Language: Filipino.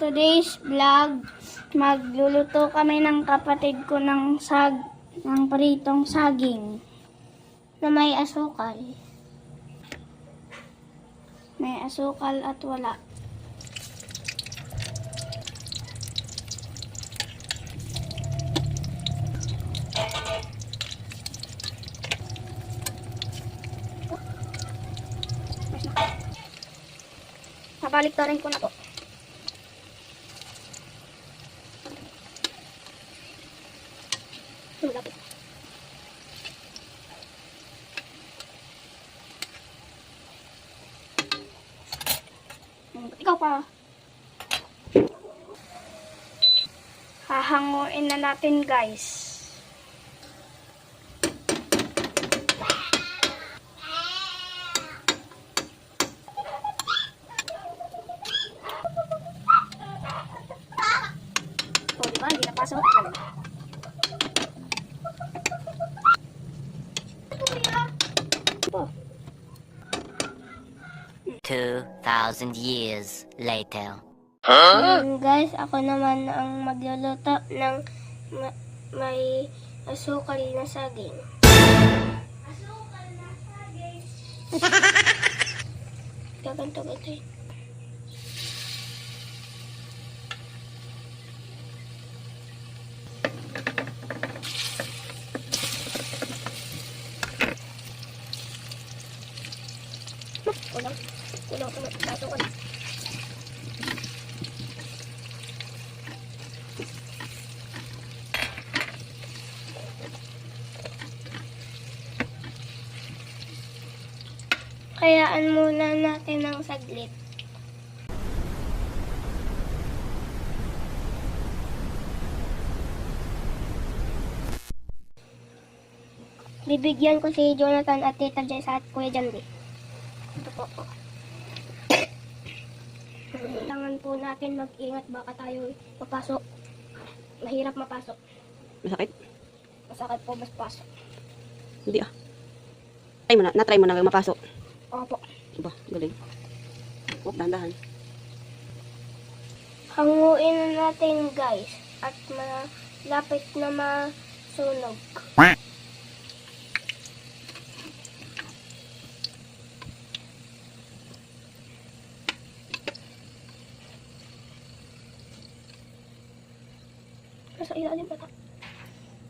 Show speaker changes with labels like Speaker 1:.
Speaker 1: today's vlog, magluluto kami ng kapatid ko ng sag ng pritong saging na may asukal. May asukal at wala. Pabalik na rin ko na po. Hmm, Ikaw pa. Hahanguin na natin guys. O, di ba? Hindi napasok. Po.
Speaker 2: 2,000 years later.
Speaker 1: Ngayon guys, ako naman ang magluluto ng ma- may asukal na saging. Asukal na saging. Gaganto Kulang. Kulang. Kulang. Kulang. Kayaan muna natin ng saglit. Bibigyan ko si Jonathan at Tita Jess at Kuya Jandy. Ito po. Kailangan po natin mag-ingat baka tayo papasok. Mahirap mapasok.
Speaker 3: Masakit?
Speaker 1: Masakit po mas pasok.
Speaker 3: Hindi ah. Try mo na. Na-try mo na mapasok.
Speaker 1: Opo.
Speaker 3: Ba, galing. Huwag dahan-dahan.
Speaker 1: Hanguin na natin guys at malapit na masunog. So ilaw.